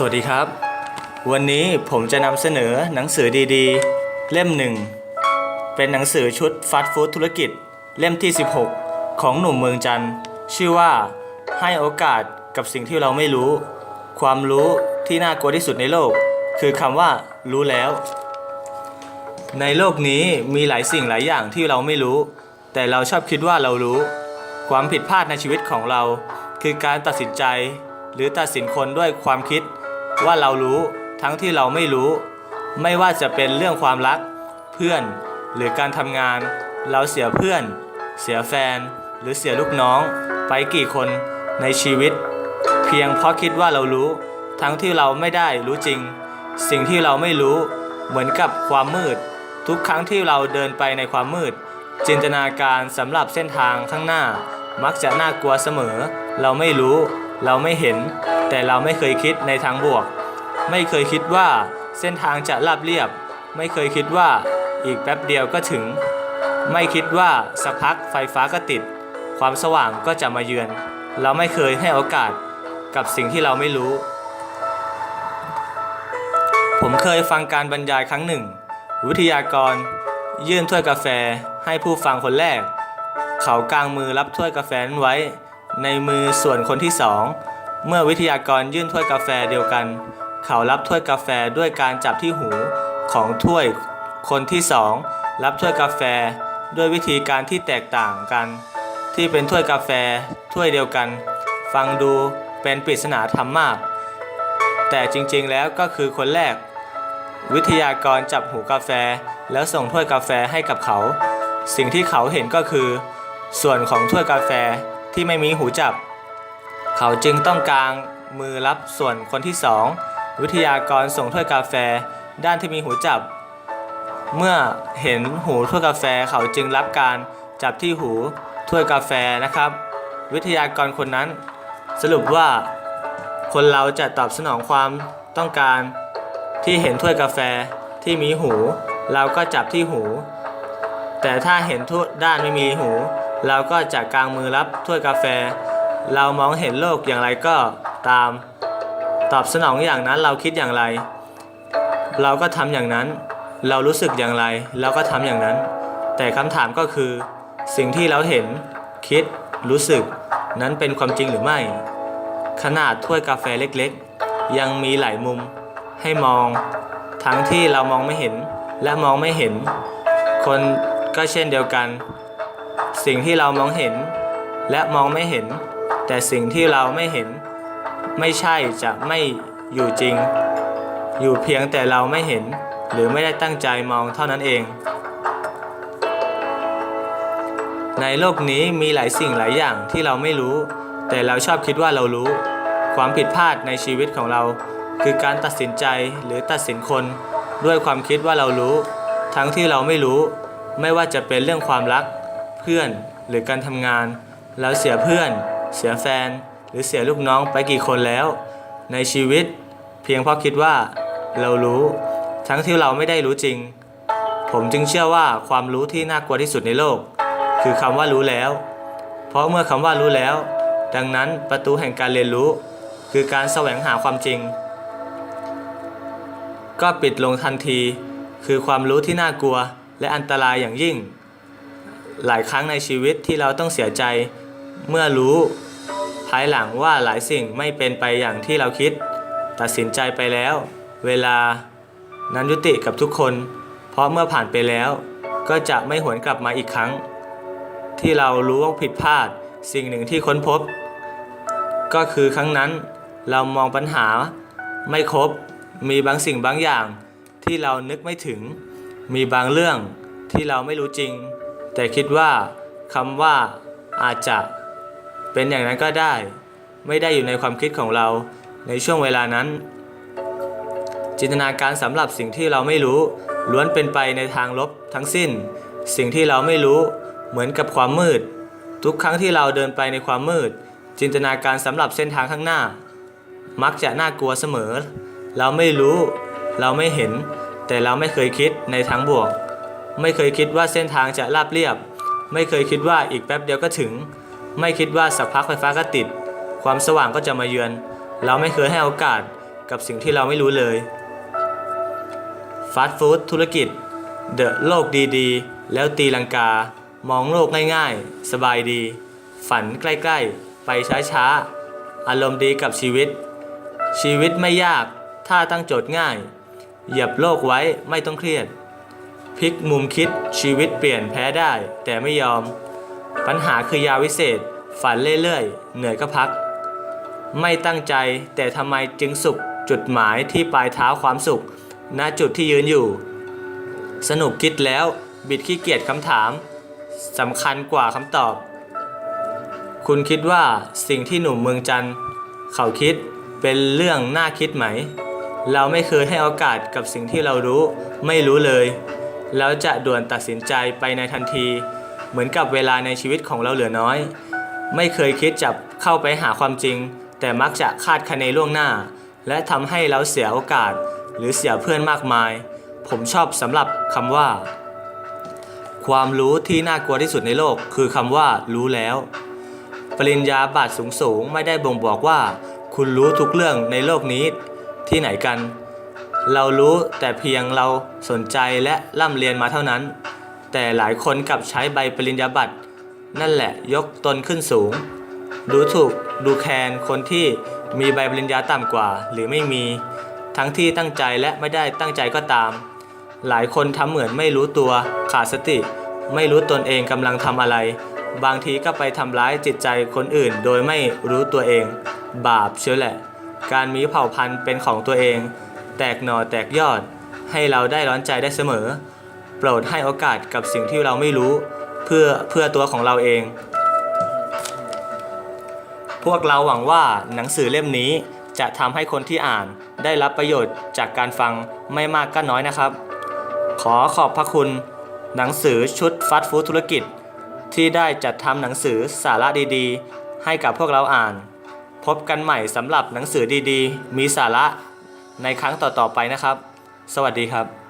สวัสดีครับ วันนี้ผมจะนำเสนอหนังสือดีๆ เล่มหนึ่ง เป็นหนังสือชุดฟาสต์ฟู้ดธุรกิจ เล่มที่ 16 ของหนุ่มเมืองจันทร์ชื่อว่าให้โอกาสกับสิ่งที่เราไม่รู้ ความรู้ที่น่ากลัวที่สุดในโลก คือคำว่า รู้แล้ว ในโลกนี้มีหลายสิ่งหลายอย่างที่เราไม่รู้ แต่เราชอบคิดว่าเรารู้ ความผิดพลาดในชีวิตของเรา คือการตัดสินใจ หรือตัดสินคนด้วยความคิด ว่าเรารู้ทั้งที่เราไม่รู้ ไม่ว่าจะเป็นเรื่องความรัก เพื่อน หรือการทำงาน เราเสียเพื่อน เสียแฟน หรือเสียลูกน้อง ไปกี่คนในชีวิต เพียงเพราะคิดว่าเรารู้ ทั้งที่เราไม่ได้รู้จริง สิ่งที่เราไม่รู้ เหมือนกับความมืด ทุกครั้งที่เราเดินไปในความมืด จินตนาการสำหรับเส้นทางข้างหน้า มักจะน่ากลัวเสมอ เราไม่รู้ เราไม่เห็น แต่เราไม่เคยคิดในทางบวก ไม่เคยคิดว่าเส้นทางจะราบเรียบ ไม่เคยคิดว่าอีกแป๊บเดียวก็ถึง ไม่คิดว่าสักพักไฟฟ้าก็ติด ความสว่างก็จะมาเยือน เราไม่เคยให้โอกาสกับสิ่งที่เราไม่รู้ ผมเคยฟังการบรรยายครั้งหนึ่ง วิทยากร ยื่นถ้วยกาแฟให้ผู้ฟังคนแรก เขากางมือรับถ้วยกาแฟนั้นไว้ ในมือส่วนคนที่สองเมื่อวิทยากรยื่นถ้วยกาแฟเดียวกัน เขารับถ้วยกาแฟด้วยการจับที่หูของถ้วยคนที่สองรับถ้วยกาแฟด้วยวิธีการที่แตกต่างกัน ที่เป็นถ้วยกาแฟถ้วยเดียวกัน ฟังดูเป็นปริศนาธรรมมาก แต่จริงๆแล้วก็คือคนแรก วิทยากรจับหูกาแฟแล้วส่งถ้วยกาแฟให้กับเขา สิ่งที่เขาเห็นก็คือ ส่วนของถ้วยกาแฟ ที่ไม่มีหูจับ เขาจึงต้องกางมือรับส่วนคนที่สองวิทยากรส่งถ้วยกาแฟ ด้านที่มีหูจับ เมื่อเห็นหูถ้วยกาแฟเขาจึงรับการจับที่หูถ้วยกาแฟนะครับ วิทยากรคนนั้น สรุปว่า คนเราจะตอบสนองความต้องการที่เห็นถ้วยกาแฟที่มีหู เราก็จับที่หู แต่ถ้าเห็นทุด้านไม่มีหู เราก็จะกางมือรับถ้วยกาแฟ เรามองเห็นโลกอย่างไรก็ตาม ตอบสนองอย่างนั้นเราคิดอย่างไร เราก็ทำอย่างนั้น เรารู้สึกอย่างไร เราก็ทำอย่างนั้น แต่คำถามก็คือ สิ่งที่เราเห็น คิด รู้สึก นั้นเป็นความจริงหรือไม่ ขนาดถ้วยกาแฟเล็กๆ ยังมีหลายมุม ให้มอง ทั้งที่เรามองไม่เห็นและมองไม่เห็น คนก็เช่นเดียวกัน สิ่งที่เรามองเห็นและมองไม่เห็น แต่สิ่งที่เราไม่เห็น ไม่ใช่จะไม่อยู่จริง อยู่เพียงแต่เราไม่เห็น หรือไม่ได้ตั้งใจมองเท่านั้นเอง ในโลกนี้มีหลายสิ่งหลายอย่างที่เราไม่รู้ แต่เราชอบคิดว่าเรารู้ ความผิดพลาดในชีวิตของเรา คือการตัดสินใจหรือตัดสินคน ด้วยความคิดว่าเรารู้ ทั้งที่เราไม่รู้ ไม่ว่าจะเป็นเรื่องความรัก เพื่อนหรือการทำงาน เราเสียเพื่อน เสียแฟน หรือเสียลูกน้องไปกี่คนแล้ว ในชีวิต เพียงเพราะคิดว่า เรารู้ ทั้งที่เราไม่ได้รู้จริง ผมจึงเชื่อว่าความรู้ที่น่ากลัวที่สุดในโลก คือคำว่ารู้แล้ว เพราะเมื่อคำว่ารู้แล้ว ดังนั้นประตูแห่งการเรียนรู้ คือการแสวงหาความจริง ก็ปิดลงทันที คือความรู้ที่น่ากลัวและอันตรายอย่างยิ่ง หลายครั้งในชีวิตที่เราต้องเสียใจ เมื่อรู้ ภายหลังว่าหลายสิ่งไม่เป็นไปอย่างที่เราคิด ตัดสินใจไปแล้ว เวลานั้นยุติกับทุกคน เพราะเมื่อผ่านไปแล้ว ก็จะไม่หวนกลับมาอีกครั้ง ที่เรารู้ว่าผิดพลาด สิ่งหนึ่งที่ค้นพบ ก็คือครั้งนั้นเรามองปัญหาไม่ครบ มีบางสิ่งบางอย่างที่เรานึกไม่ถึง มีบางเรื่องที่เราไม่รู้จริง แต่คิดว่าคำว่าอาจจะเป็นอย่างนั้นก็ได้ ไม่ได้อยู่ในความคิดของเราในช่วงเวลานั้น จินตนาการสำหรับสิ่งที่เราไม่รู้ ล้วนเป็นไปในทางลบทั้งสิ้น สิ่งที่เราไม่รู้เหมือนกับความมืด ทุกครั้งที่เราเดินไปในความมืด จินตนาการสำหรับเส้นทางข้างหน้า มักจะน่ากลัวเสมอ เราไม่รู้ เราไม่เห็น แต่เราไม่เคยคิดในทางบวก ไม่เคยคิดว่าเส้นทางจะราบเรียบ ไม่เคยคิดว่าอีกแป๊บเดียวก็ถึง ไม่คิดว่าสักพักไฟฟ้าก็ติด ความสว่างก็จะมาเยือน เราไม่เคยให้โอกาสกับสิ่งที่เราไม่รู้เลยฟาสต์ฟู้ดธุรกิจ เดอะโลกดีๆ แล้วตีลังกา มองโลกง่ายๆ สบายดี ฝันใกล้ๆ ไปช้าๆ อารมณ์ดีกับชีวิต ชีวิตไม่ยาก ถ้าตั้งโจทย์ง่าย เหยียบโลกไว้ไม่ต้องเครียด พลิกมุมคิดชีวิตเปลี่ยนแพ้ได้ แต่ไม่ยอม ปัญหาคือยาวิเศษ ฝันเรื่อยๆ เหนื่อยก็พัก ไม่ตั้งใจแต่ทำไมจึงสุขจุดหมายที่ปลายเท้าความสุข ณจุดที่ยืนอยู่ สนุกคิดแล้วบิดขี้เกียจคำถามสำคัญกว่าคำตอบ คุณคิดว่าสิ่งที่หนุ่มเมืองจันทร์เขาคิดเป็นเรื่องน่าคิดไหม เราไม่เคยให้โอกาสกับสิ่งที่เรารู้ ไม่รู้เลย แล้วจะด่วนตัดสินใจไปในทันที เหมือนกับเวลาในชีวิตของเราเหลือน้อย ไม่เคยคิดจะเข้าไปหาความจริง แต่มักจะคาดคะเนล่วงหน้า และทำให้เราเสียโอกาส หรือเสียเพื่อนมากมาย ผมชอบสำหรับคำว่า ความรู้ที่น่ากลัวที่สุดในโลก คือคำว่า รู้แล้ว ปริญญาบัตรสูงๆไม่ได้บ่งบอกว่า คุณรู้ทุกเรื่องในโลกนี้ที่ไหนกัน เรารู้แต่เพียงเราสนใจและร่ำเรียนมาเท่านั้น แต่หลายคนกลับใช้ใบปริญญาบัตร นั่นแหละยกตนขึ้นสูง ดูถูกดูแคลนคนที่มีใบปริญญาต่ำกว่า หรือไม่มี ทั้งที่ตั้งใจและไม่ได้ตั้งใจก็ตาม หลายคนทำเหมือนไม่รู้ตัวขาดสติ ไม่รู้ตนเองกำลังทำอะไร บางทีก็ไปทำร้ายจิตใจคนอื่น โดยไม่รู้ตัวเอง บาปเชียวแหละ การมีเผ่าพันธุ์เป็นของตัวเอง แตกหน่อแตกยอด ให้เราได้ร้อนใจได้เสมอ โปรดให้โอกาสกับสิ่งที่เราไม่รู้ เพื่อเพื่อตัวของเราเอง พวกเราหวังว่าหนังสือเล่มนี้จะทำให้คนที่อ่านได้รับประโยชน์จากการฟังไม่มากก็น้อยนะครับ ขอขอบพระคุณ หนังสือชุดฟาสต์ฟู้ดธุรกิจ ที่ได้จัดทำหนังสือสาระดีๆ ให้กับพวกเราอ่าน พบกันใหม่สำหรับหนังสือดีๆ มีสาระ ในครั้งต่อๆไปนะครับ สวัสดีครับ